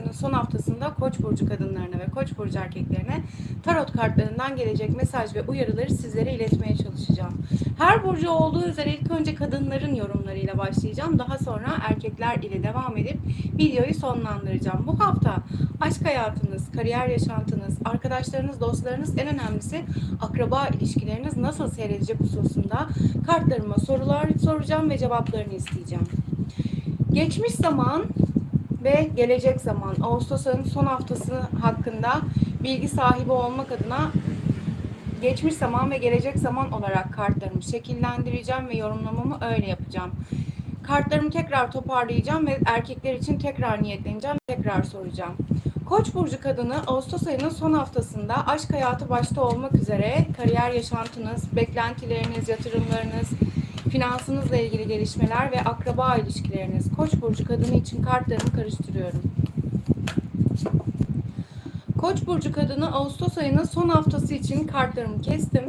ayının son haftasında Koç burcu kadınlarına ve Koç burcu erkeklerine tarot kartlarından gelecek mesaj ve uyarıları sizlere iletmeye çalışacağım. Her burcu olduğu üzere ilk önce kadınların yorumlarıyla başlayacağım. Daha sonra erkekler ile devam edip videoyu sonlandıracağım. Bu hafta aşk hayatınız, kariyer yaşantınız, arkadaşlarınız, dostlarınız en önemlisi akraba ilişkileriniz nasıl seyredecek hususunda kartlarıma sorular soracağım ve cevaplarını isteyeceğim. Geçmiş zaman ve gelecek zaman Ağustos ayının son haftası hakkında bilgi sahibi olmak adına geçmiş zaman ve gelecek zaman olarak kartlarımı şekillendireceğim ve yorumlamamı öyle yapacağım. Kartlarımı tekrar toparlayacağım ve erkekler için tekrar niyetleneceğim, tekrar soracağım. Koç burcu kadını Ağustos ayının son haftasında aşk hayatı başta olmak üzere kariyer yaşantınız, beklentileriniz, yatırımlarınız, finansınızla ilgili gelişmeler ve akraba ilişkileriniz. Koç burcu kadını için kartlarımı karıştırıyorum. Koç burcu kadını Ağustos ayının son haftası için kartlarımı kestim.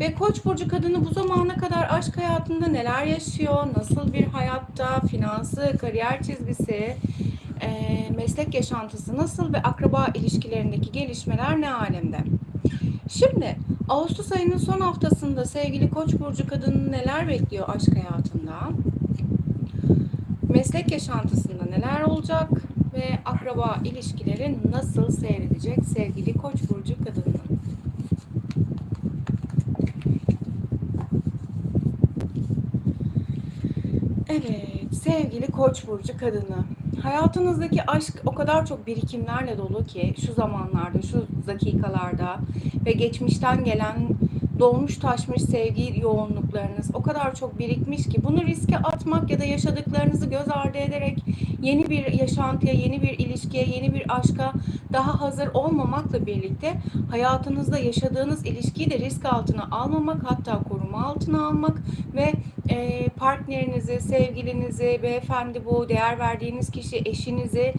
Ve Koç burcu kadını bu zamana kadar aşk hayatında neler yaşıyor, nasıl bir hayatta, finansı, kariyer çizgisi, meslek yaşantısı nasıl ve akraba ilişkilerindeki gelişmeler ne alemde? Şimdi Ağustos ayının son haftasında sevgili Koç burcu kadını neler bekliyor aşk hayatında? Meslek yaşantısında neler olacak ve akraba ilişkileri nasıl seyredecek sevgili Koç burcu kadının? Evet, sevgili Koç burcu kadını. Hayatınızdaki aşk o kadar çok birikimlerle dolu ki şu zamanlarda, şu dakikalarda ve geçmişten gelen dolmuş taşmış sevgi yoğunluklarınız o kadar çok birikmiş ki bunu riske atmak ya da yaşadıklarınızı göz ardı ederek yeni bir yaşantıya, yeni bir ilişkiye, yeni bir aşka daha hazır olmamakla birlikte hayatınızda yaşadığınız ilişkiyi de risk altına almamak hatta koruma altına almak ve e, partnerinizi, sevgilinizi, beyefendi bu değer verdiğiniz kişi, eşinizi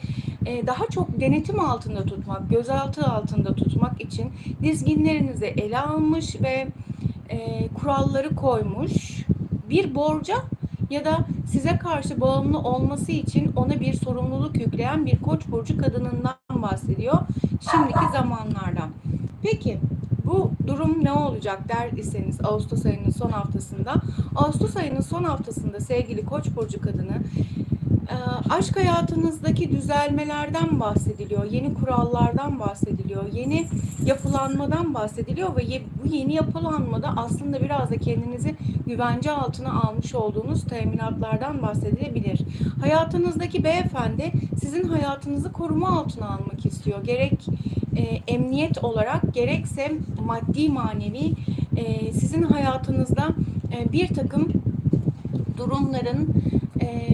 e, daha çok denetim altında tutmak, gözaltı altında tutmak için dizginlerinizi ele almış ve e, kuralları koymuş bir borca ya da size karşı bağımlı olması için ona bir sorumluluk yükleyen bir koç burcu kadınından bahsediyor şimdiki zamanlarda. Peki bu durum ne olacak der iseniz Ağustos ayının son haftasında. Ağustos ayının son haftasında sevgili Koç burcu kadını e, aşk hayatınızdaki düzelmelerden bahsediliyor, yeni kurallardan bahsediliyor, yeni yapılanmadan bahsediliyor ve bu yeni yapılanmada aslında biraz da kendinizi güvence altına almış olduğunuz teminatlardan bahsedilebilir. Hayatınızdaki beyefendi sizin hayatınızı koruma altına almak istiyor. Gerek e, emniyet olarak gerekse maddi manevi e, sizin hayatınızda e, bir takım durumların e,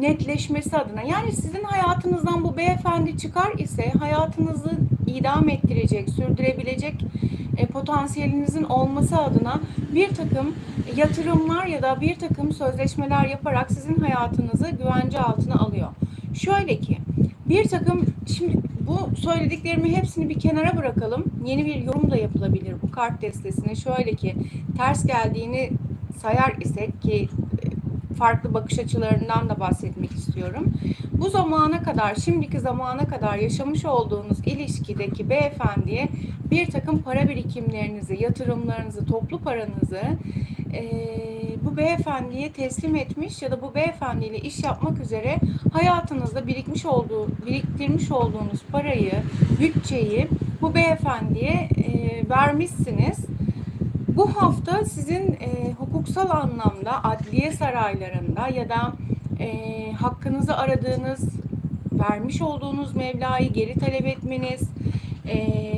netleşmesi adına yani sizin hayatınızdan bu beyefendi çıkar ise hayatınızı idam ettirecek, sürdürebilecek e, potansiyelinizin olması adına bir takım yatırımlar ya da bir takım sözleşmeler yaparak sizin hayatınızı güvence altına alıyor. Şöyle ki bir takım şimdi bu söylediklerimi hepsini bir kenara bırakalım. Yeni bir yorum da yapılabilir bu kart destesine. Şöyle ki ters geldiğini sayar isek ki e, farklı bakış açılarından da bahsetmek istiyorum. Bu zamana kadar, şimdiki zamana kadar yaşamış olduğunuz ilişkideki beyefendiye bir takım para birikimlerinizi, yatırımlarınızı, toplu paranızı eee, bu beyefendiye teslim etmiş ya da bu beyefendiyle iş yapmak üzere hayatınızda birikmiş olduğu, biriktirmiş olduğunuz parayı, bütçeyi bu beyefendiye eee, vermişsiniz. Bu hafta sizin e, hukuksal anlamda adliye saraylarında ya da e, hakkınızı aradığınız, vermiş olduğunuz mevlayı geri talep etmeniz e,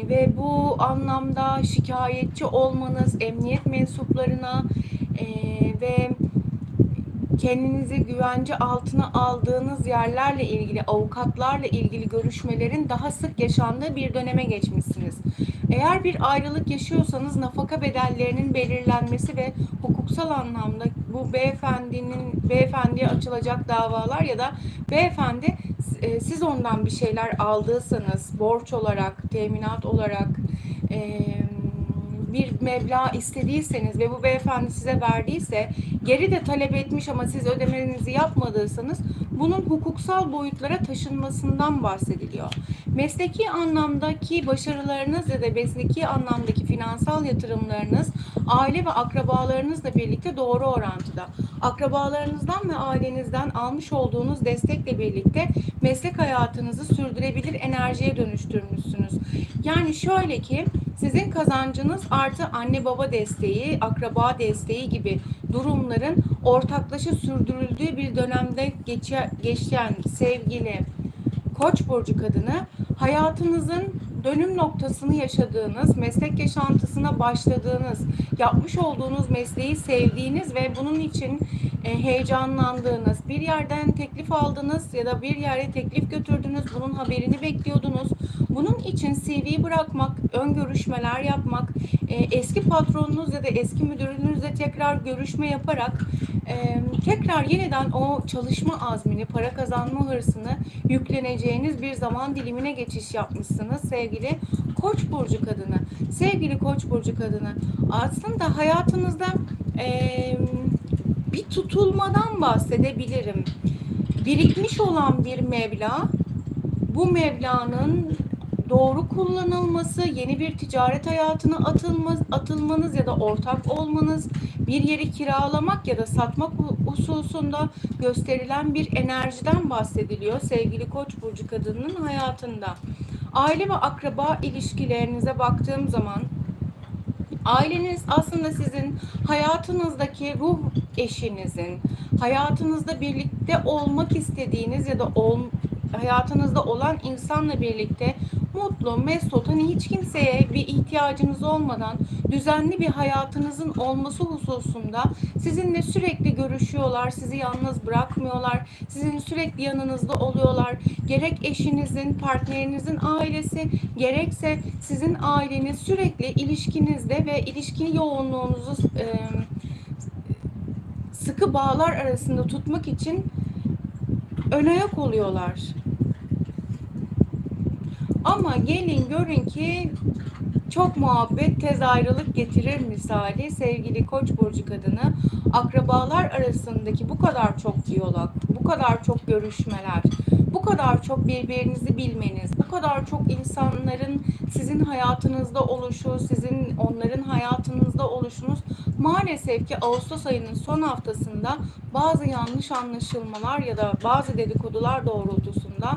ve bu anlamda şikayetçi olmanız, emniyet mensuplarına e, ve kendinizi güvence altına aldığınız yerlerle ilgili, avukatlarla ilgili görüşmelerin daha sık yaşandığı bir döneme geçmişsiniz. Eğer bir ayrılık yaşıyorsanız nafaka bedellerinin belirlenmesi ve hukuksal anlamda bu beyefendinin beyefendiye açılacak davalar ya da beyefendi e, siz ondan bir şeyler aldıysanız borç olarak, teminat olarak e, bir meblağ istediyseniz ve bu beyefendi size verdiyse geri de talep etmiş ama siz ödemenizi yapmadıysanız bunun hukuksal boyutlara taşınmasından bahsediliyor. Mesleki anlamdaki başarılarınız ya da mesleki anlamdaki finansal yatırımlarınız aile ve akrabalarınızla birlikte doğru orantıda. Akrabalarınızdan ve ailenizden almış olduğunuz destekle birlikte meslek hayatınızı sürdürebilir enerjiye dönüştürmüşsünüz. Yani şöyle ki sizin kazancınız artı anne baba desteği, akraba desteği gibi durumların ortaklaşa sürdürüldüğü bir dönemde geçe- geçen sevgili Koç burcu kadını hayatınızın dönüm noktasını yaşadığınız, meslek yaşantısına başladığınız, yapmış olduğunuz mesleği sevdiğiniz ve bunun için heyecanlandığınız, bir yerden teklif aldınız ya da bir yere teklif götürdünüz, bunun haberini bekliyordunuz. Bunun için CV bırakmak, ön görüşmeler yapmak, e, eski patronunuz ya da eski müdürünüzle tekrar görüşme yaparak e, tekrar yeniden o çalışma azmini, para kazanma hırsını yükleneceğiniz bir zaman dilimine geçiş yapmışsınız sevgili Koç burcu kadını. Sevgili Koç burcu kadını. Aslında hayatınızda e, bir tutulmadan bahsedebilirim. Birikmiş olan bir meblağ, bu meblağın doğru kullanılması, yeni bir ticaret hayatına atılma, atılmanız ya da ortak olmanız, bir yeri kiralamak ya da satmak hususunda gösterilen bir enerjiden bahsediliyor sevgili Koç burcu kadının hayatında. Aile ve akraba ilişkilerinize baktığım zaman Aileniz aslında sizin hayatınızdaki ruh eşinizin, hayatınızda birlikte olmak istediğiniz ya da ol, hayatınızda olan insanla birlikte mutlu, mesut, hani hiç kimseye bir ihtiyacınız olmadan düzenli bir hayatınızın olması hususunda sizinle sürekli görüşüyorlar, sizi yalnız bırakmıyorlar, sizin sürekli yanınızda oluyorlar. Gerek eşinizin, partnerinizin ailesi, gerekse sizin aileniz sürekli ilişkinizde ve ilişki yoğunluğunuzu e, sıkı bağlar arasında tutmak için ön ayak oluyorlar. Ama gelin görün ki çok muhabbet tez ayrılık getirir misali sevgili koç burcu kadını akrabalar arasındaki bu kadar çok diyalog, bu kadar çok görüşmeler, bu kadar çok birbirinizi bilmeniz, bu kadar çok insanların sizin hayatınızda oluşu, sizin onların hayatınızda oluşunuz maalesef ki Ağustos ayının son haftasında bazı yanlış anlaşılmalar ya da bazı dedikodular doğrultusunda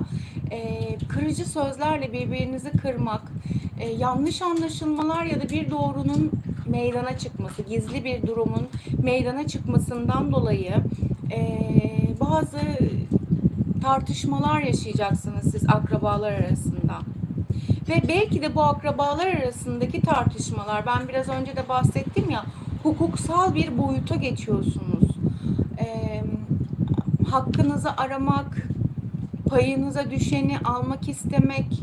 e, kırıcı sözlerle birbirinizi kırmak, e, yanlış anlaşılmalar ya da bir doğrunun meydana çıkması, gizli bir durumun meydana çıkmasından dolayı e, bazı tartışmalar yaşayacaksınız siz akrabalar arasında. Ve belki de bu akrabalar arasındaki tartışmalar, ben biraz önce de bahsettim ya, hukuksal bir boyuta geçiyorsunuz. E, hakkınızı aramak, payınıza düşeni almak istemek,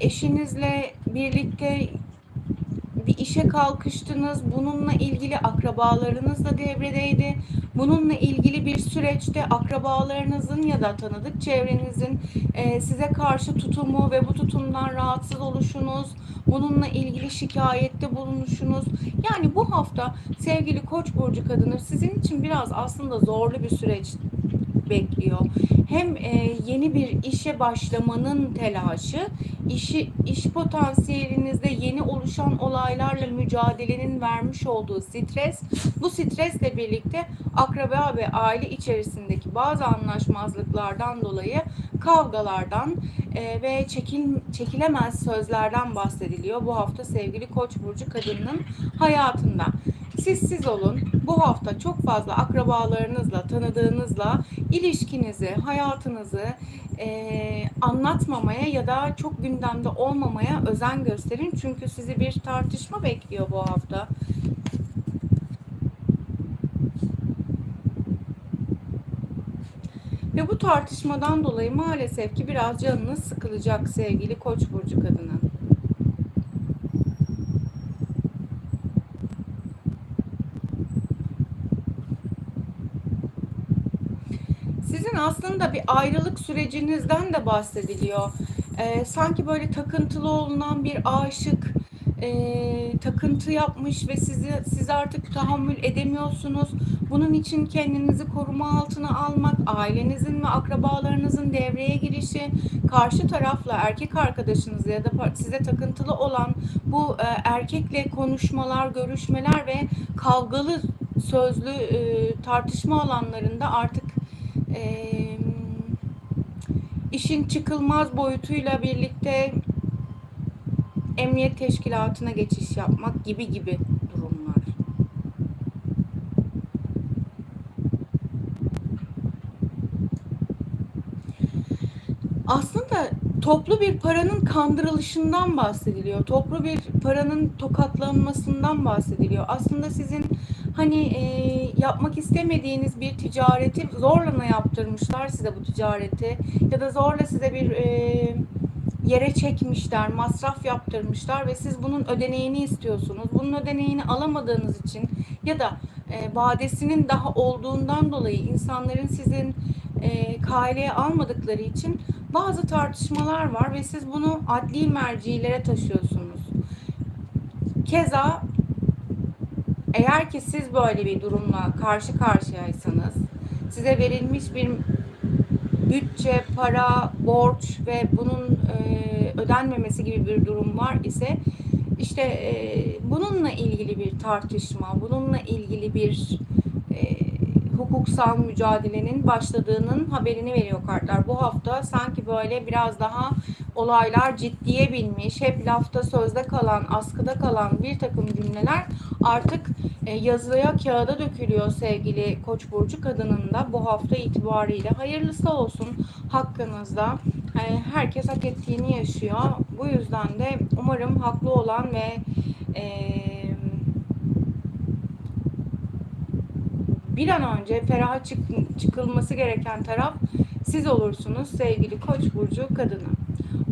eşinizle birlikte bir işe kalkıştınız. Bununla ilgili akrabalarınız da devredeydi. Bununla ilgili bir süreçte akrabalarınızın ya da tanıdık çevrenizin e, size karşı tutumu ve bu tutumdan rahatsız oluşunuz, bununla ilgili şikayette bulunuşunuz. Yani bu hafta sevgili Koç burcu kadını sizin için biraz aslında zorlu bir süreç bekliyor. Hem e, yeni bir işe başlamanın telaşı, işi iş potansiyelinizde yeni oluşan olaylarla mücadelenin vermiş olduğu stres, bu stresle birlikte akraba ve aile içerisindeki bazı anlaşmazlıklardan dolayı kavgalardan e, ve çekil, çekilemez sözlerden bahsediliyor bu hafta sevgili Koç burcu kadının hayatında. Siz siz olun. Bu hafta çok fazla akrabalarınızla, tanıdığınızla ilişkinizi, hayatınızı e, anlatmamaya ya da çok gündemde olmamaya özen gösterin. Çünkü sizi bir tartışma bekliyor bu hafta. Ve bu tartışmadan dolayı maalesef ki biraz canınız sıkılacak sevgili Koç burcu kadının. Sizin aslında bir ayrılık sürecinizden de bahsediliyor. Ee, sanki böyle takıntılı olunan bir aşık, e, takıntı yapmış ve sizi siz artık tahammül edemiyorsunuz. Bunun için kendinizi koruma altına almak, ailenizin ve akrabalarınızın devreye girişi, karşı tarafla erkek arkadaşınız ya da size takıntılı olan bu e, erkekle konuşmalar, görüşmeler ve kavgalı sözlü e, tartışma alanlarında artık e, işin çıkılmaz boyutuyla birlikte emniyet teşkilatına geçiş yapmak gibi gibi durumlar. Aslında toplu bir paranın kandırılışından bahsediliyor. Toplu bir paranın tokatlanmasından bahsediliyor. Aslında sizin hani e, yapmak istemediğiniz bir ticareti zorla yaptırmışlar size bu ticareti ya da zorla size bir e, yere çekmişler, masraf yaptırmışlar ve siz bunun ödeneğini istiyorsunuz. Bunun ödeneğini alamadığınız için ya da e, vadesinin daha olduğundan dolayı insanların sizin e, kaileye almadıkları için bazı tartışmalar var ve siz bunu adli mercilere taşıyorsunuz. Keza eğer ki siz böyle bir durumla karşı karşıyaysanız size verilmiş bir bütçe, para, borç ve bunun e, ödenmemesi gibi bir durum var ise işte e, bununla ilgili bir tartışma, bununla ilgili bir e, hukuksal mücadelenin başladığının haberini veriyor kartlar. Bu hafta sanki böyle biraz daha olaylar ciddiye binmiş, hep lafta sözde kalan, askıda kalan bir takım cümleler artık e, yazıya kağıda dökülüyor sevgili Koç burcu kadının da bu hafta itibariyle hayırlısı olsun hakkınızda. E, herkes hak ettiğini yaşıyor. Bu yüzden de umarım haklı olan ve e, bir an önce feraha çık çıkılması gereken taraf siz olursunuz sevgili Koç burcu kadını.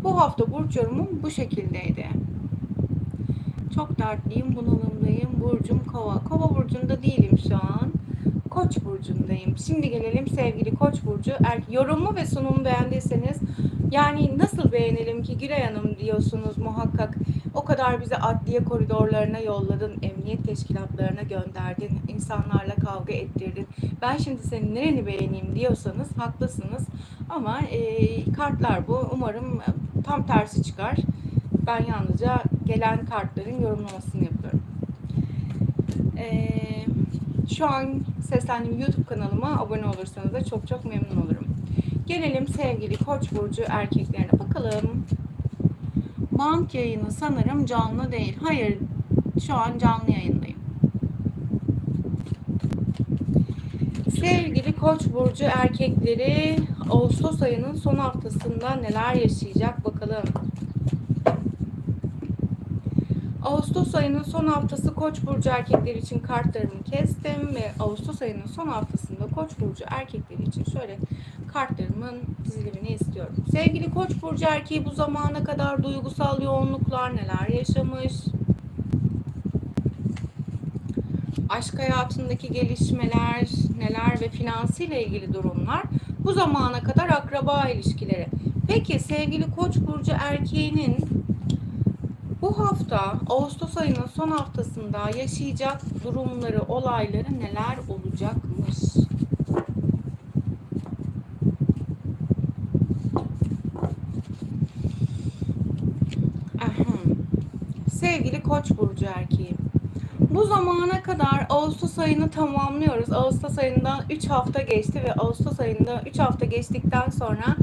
Bu hafta burç yorumum bu şekildeydi. Çok dertliyim, bunalımdayım. Burcum kova. Kova burcunda değilim şu an. Koç burcundayım. Şimdi gelelim sevgili Koç burcu. Er, yorumu ve sunumu beğendiyseniz yani nasıl beğenelim ki Gülay Hanım diyorsunuz muhakkak. O kadar bizi adliye koridorlarına yolladın, emniyet teşkilatlarına gönderdin, insanlarla kavga ettirdin. Ben şimdi senin nereni beğeneyim diyorsanız haklısınız. Ama e, kartlar bu. Umarım tam tersi çıkar. Ben yalnızca gelen kartların yorumlamasını yapıyorum. Ee, şu an seslendiğim YouTube kanalıma abone olursanız da çok çok memnun olurum. Gelelim sevgili Koç burcu erkeklerine bakalım. Bank yayını sanırım canlı değil. Hayır, şu an canlı yayındayım. Sevgili Koç burcu erkekleri Ağustos ayının son haftasında neler yaşayacak bakalım. Ağustos ayının son haftası Koç burcu erkekleri için kartlarımı kestim ve Ağustos ayının son haftasında Koç burcu erkekleri için şöyle kartlarımın dizilimini istiyorum. Sevgili Koç burcu erkeği bu zamana kadar duygusal yoğunluklar neler yaşamış? Aşk hayatındaki gelişmeler neler ve finansiyle ilgili durumlar bu zamana kadar akraba ilişkileri. Peki sevgili Koç burcu erkeğinin bu hafta Ağustos ayının son haftasında yaşayacak durumları, olayları neler olacakmış? Sevgili Koç burcu erkeği. Bu zamana kadar Ağustos ayını tamamlıyoruz. Ağustos ayından 3 hafta geçti ve Ağustos ayında 3 hafta geçtikten sonra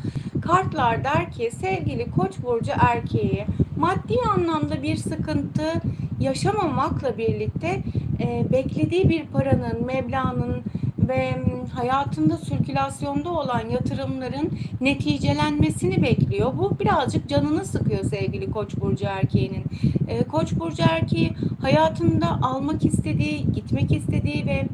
kartlar der ki sevgili Koç burcu erkeği maddi anlamda bir sıkıntı yaşamamakla birlikte e, beklediği bir paranın, meblağın ve hayatında sirkülasyonda olan yatırımların neticelenmesini bekliyor. Bu birazcık canını sıkıyor sevgili Koç burcu erkeğinin. E, Koç burcu erkeği hayatında almak istediği, gitmek istediği ve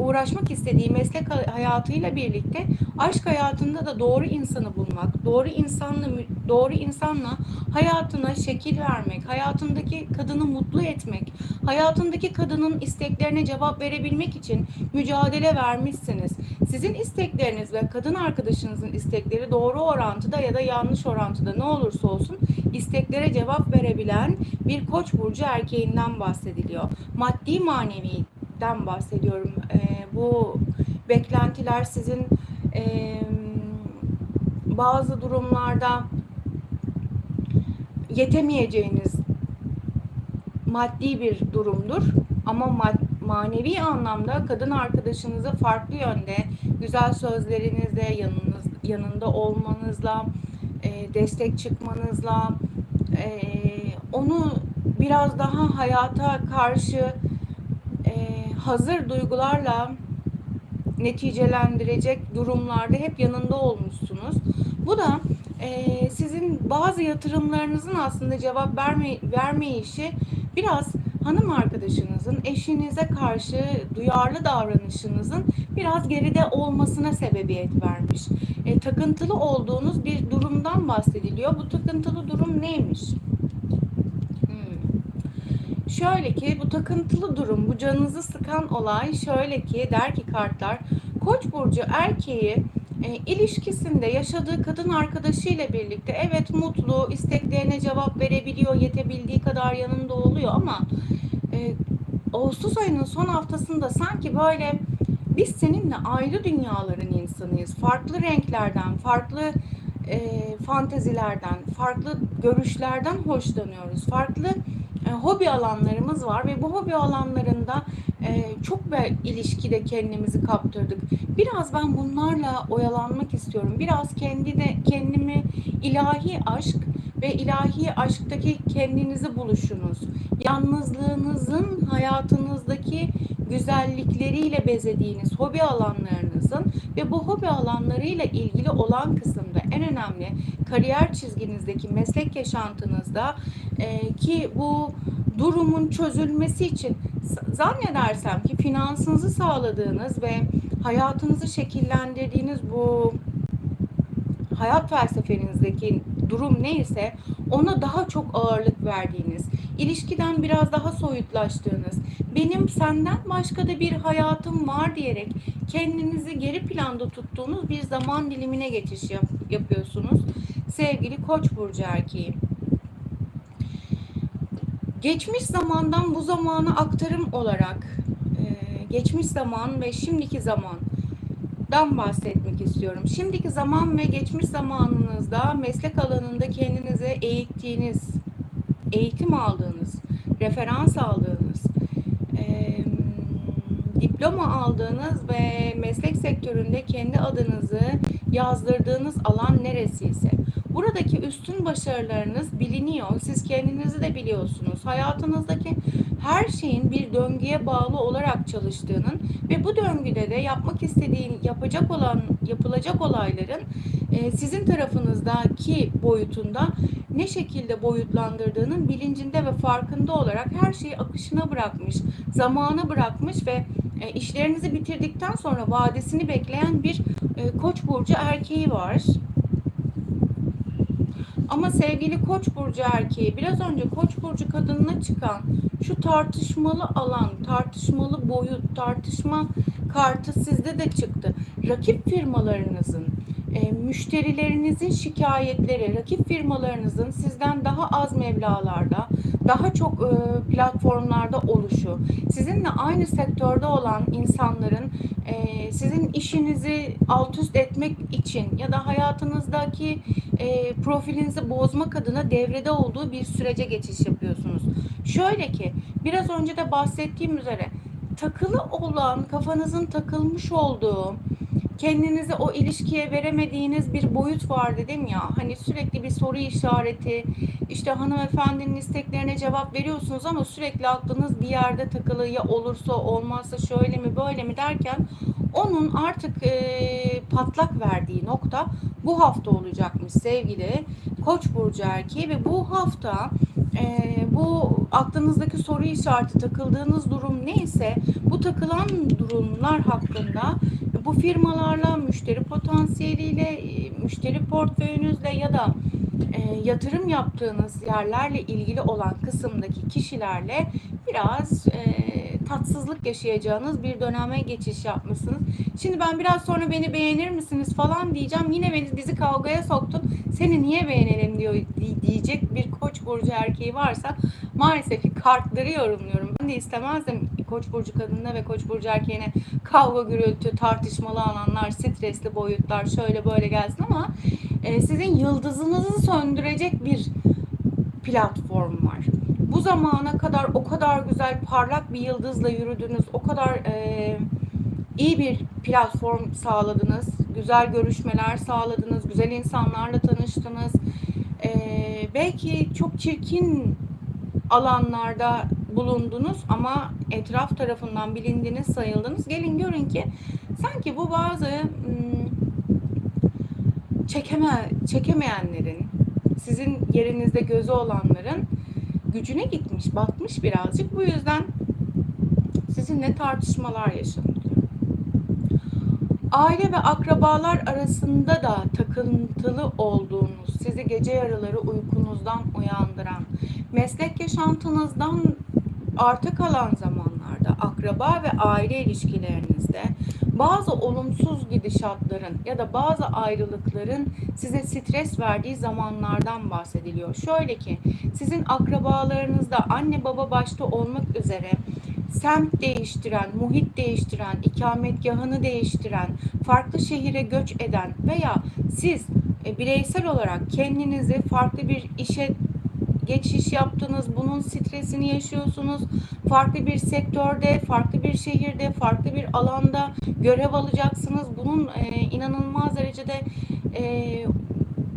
uğraşmak istediği meslek hayatıyla birlikte aşk hayatında da doğru insanı bulmak, doğru insanla doğru insanla hayatına şekil vermek, hayatındaki kadını mutlu etmek, hayatındaki kadının isteklerine cevap verebilmek için mücadele vermişsiniz. Sizin istekleriniz ve kadın arkadaşınızın istekleri doğru orantıda ya da yanlış orantıda ne olursa olsun isteklere cevap verebilen bir koç burcu erkeğinden bahsediliyor. Maddi maneviden bahsediyorum. Ee, bu beklentiler sizin e, bazı durumlarda yetemeyeceğiniz maddi bir durumdur. Ama mad- manevi anlamda kadın arkadaşınızı farklı yönde güzel sözlerinizle yanınız yanında olmanızla e, destek çıkmanızla e, onu biraz daha hayata karşı e, hazır duygularla neticelendirecek durumlarda hep yanında olmuşsunuz. Bu da e, sizin bazı yatırımlarınızın aslında cevap verme, vermeyişi biraz hanım arkadaşınızın eşinize karşı duyarlı davranışınızın biraz geride olmasına sebebiyet vermiş. E, takıntılı olduğunuz bir durumdan bahsediliyor. Bu takıntılı durum neymiş? Şöyle ki bu takıntılı durum, bu canınızı sıkan olay şöyle ki der ki kartlar Koç burcu erkeği e, ilişkisinde yaşadığı kadın arkadaşıyla birlikte evet mutlu, isteklerine cevap verebiliyor, yetebildiği kadar yanında oluyor ama e, Ağustos ayının son haftasında sanki böyle biz seninle ayrı dünyaların insanıyız. Farklı renklerden, farklı e, fantezilerden, farklı görüşlerden hoşlanıyoruz. Farklı e, hobi alanlarımız var ve bu hobi alanlarında e, çok bir ilişkide kendimizi kaptırdık. Biraz ben bunlarla oyalanmak istiyorum. Biraz kendi de kendimi ilahi aşk ve ilahi aşktaki kendinizi buluşunuz. Yalnızlığınızın hayatınızdaki güzellikleriyle bezediğiniz hobi alanlarınızın ve bu hobi alanlarıyla ilgili olan kısımda en önemli kariyer çizginizdeki meslek yaşantınızda e, ki bu durumun çözülmesi için zannedersem ki finansınızı sağladığınız ve hayatınızı şekillendirdiğiniz bu hayat felsefenizdeki durum neyse ona daha çok ağırlık verdiğiniz, ilişkiden biraz daha soyutlaştığınız, benim senden başka da bir hayatım var diyerek kendinizi geri planda tuttuğunuz bir zaman dilimine geçiş yap yapıyorsunuz. Sevgili Koç burcu erkeği. Geçmiş zamandan bu zamana aktarım olarak geçmiş zaman ve şimdiki zamandan bahsetmek istiyorum. Şimdiki zaman ve geçmiş zamanınızda meslek alanında kendinize eğittiğiniz, eğitim aldığınız, referans aldığınız, e, diploma aldığınız ve meslek sektöründe kendi adınızı yazdırdığınız alan neresiyse buradaki üstün başarılarınız biliniyor. Siz kendinizi de biliyorsunuz. Hayatınızdaki her şeyin bir döngüye bağlı olarak çalıştığının ve bu döngüde de yapmak istediğin, yapacak olan, yapılacak olayların e, sizin tarafınızdaki boyutunda ne şekilde boyutlandırdığının bilincinde ve farkında olarak her şeyi akışına bırakmış, zamanı bırakmış ve e, işlerinizi bitirdikten sonra vadesini bekleyen bir e, koç burcu erkeği var. Ama sevgili Koç burcu erkeği biraz önce Koç burcu kadınına çıkan şu tartışmalı alan, tartışmalı boyut, tartışma kartı sizde de çıktı. Rakip firmalarınızın, e, müşterilerinizin şikayetleri, rakip firmalarınızın sizden daha az mevlalarda, daha çok e, platformlarda oluşu, sizinle aynı sektörde olan insanların e, sizin işinizi alt üst etmek için ya da hayatınızdaki e, profilinizi bozmak adına devrede olduğu bir sürece geçiş yapıyorsunuz. Şöyle ki biraz önce de bahsettiğim üzere takılı olan, kafanızın takılmış olduğu, kendinizi o ilişkiye veremediğiniz bir boyut var dedim ya. Hani sürekli bir soru işareti, işte hanımefendinin isteklerine cevap veriyorsunuz ama sürekli aklınız bir yerde takılı ya olursa olmazsa şöyle mi böyle mi derken onun artık e, patlak verdiği nokta bu hafta olacakmış sevgili Koç burcu erkeği ve bu hafta e, bu aklınızdaki soru işareti takıldığınız durum neyse bu takılan durumlar hakkında bu firmalarla müşteri potansiyeliyle e, müşteri portföyünüzle ya da e, yatırım yaptığınız yerlerle ilgili olan kısımdaki kişilerle biraz e, tatsızlık yaşayacağınız bir döneme geçiş yapmışsınız. Şimdi ben biraz sonra beni beğenir misiniz falan diyeceğim. Yine beni bizi kavgaya soktun. Seni niye beğenelim diyor di- diyecek bir koç burcu erkeği varsa maalesef kartları yorumluyorum. Ben de istemezdim koç burcu kadınına ve koç burcu erkeğine kavga gürültü, tartışmalı alanlar, stresli boyutlar şöyle böyle gelsin ama e, sizin yıldızınızı söndürecek bir platform var. Bu zamana kadar o kadar güzel parlak bir yıldızla yürüdünüz, o kadar e, iyi bir platform sağladınız, güzel görüşmeler sağladınız, güzel insanlarla tanıştınız. E, belki çok çirkin alanlarda bulundunuz ama etraf tarafından bilindiniz, sayıldınız. Gelin görün ki sanki bu bazı hmm, çekeme, çekemeyenlerin, sizin yerinizde gözü olanların gücüne gitmiş, batmış birazcık. Bu yüzden sizinle tartışmalar yaşanıyor. Aile ve akrabalar arasında da takıntılı olduğunuz, sizi gece yarıları uykunuzdan uyandıran, meslek yaşantınızdan arta kalan zamanlarda akraba ve aile ilişkilerinizde bazı olumsuz gidişatların ya da bazı ayrılıkların size stres verdiği zamanlardan bahsediliyor. Şöyle ki sizin akrabalarınızda anne baba başta olmak üzere semt değiştiren, muhit değiştiren, ikametgahını değiştiren, farklı şehire göç eden veya siz e, bireysel olarak kendinizi farklı bir işe geçiş yaptınız, bunun stresini yaşıyorsunuz. Farklı bir sektörde, farklı bir şehirde, farklı bir alanda görev alacaksınız. Bunun e, inanılmaz derecede e,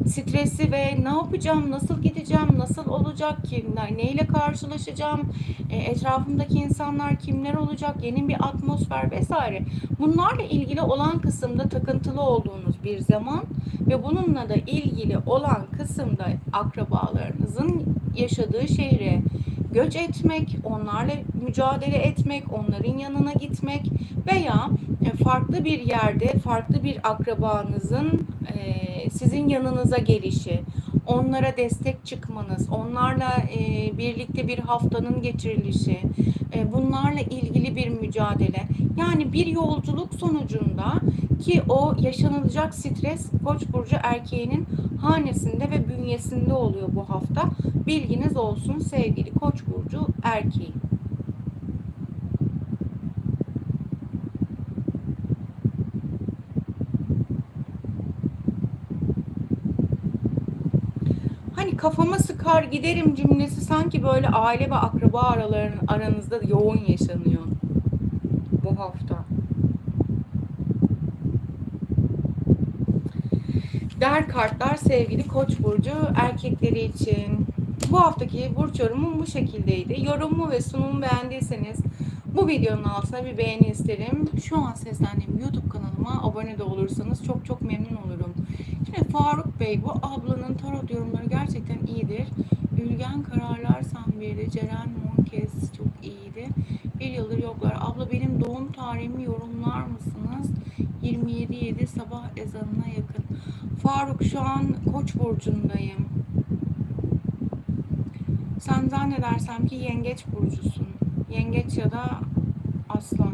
stresi ve ne yapacağım, nasıl gideceğim, nasıl olacak, kimler, neyle karşılaşacağım, e, etrafımdaki insanlar kimler olacak, yeni bir atmosfer vesaire. Bunlarla ilgili olan kısımda takıntılı olduğunuz bir zaman ve bununla da ilgili olan kısımda akrabalarınızın yaşadığı şehre göç etmek, onlarla mücadele etmek, onların yanına gitmek veya e, farklı bir yerde farklı bir akrabanızın e, sizin yanınıza gelişi, onlara destek çıkmanız, onlarla e, birlikte bir haftanın geçirilişi, e, bunlarla ilgili bir mücadele. Yani bir yolculuk sonucunda ki o yaşanılacak stres Koç burcu erkeğinin hanesinde ve bünyesinde oluyor bu hafta. Bilginiz olsun sevgili Koç burcu erkeği. Hani kafama sıkar giderim cümlesi sanki böyle aile ve akraba araların aranızda yoğun yaşanıyor bu hafta. Der kartlar sevgili Koç burcu erkekleri için. Bu haftaki burç yorumum bu şekildeydi. Yorumumu ve sunumumu beğendiyseniz bu videonun altına bir beğeni isterim. Şu an seslendiğim YouTube kanalıma abone de olursanız çok çok memnun olurum. Şimdi Faruk Bey bu ablanın tarot yorumları gerçekten iyidir. Ülgen Kararlar Sanbir'de Ceren Monkes çok iyiydi. Bir yıldır yoklar. Abla benim doğum tarihimi yorumlar mısınız? 27-7 sabah ezanına yakın. Faruk şu an Koç burcundayım. Sen zannedersem ki yengeç burcusun. Yengeç ya da aslan.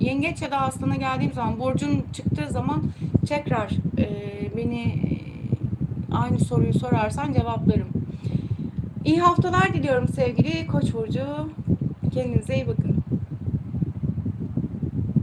Yengeç ya da aslana geldiğim zaman burcun çıktığı zaman tekrar e, beni e, aynı soruyu sorarsan cevaplarım. İyi haftalar diliyorum sevgili Koç burcu. Kendinize iyi bakın.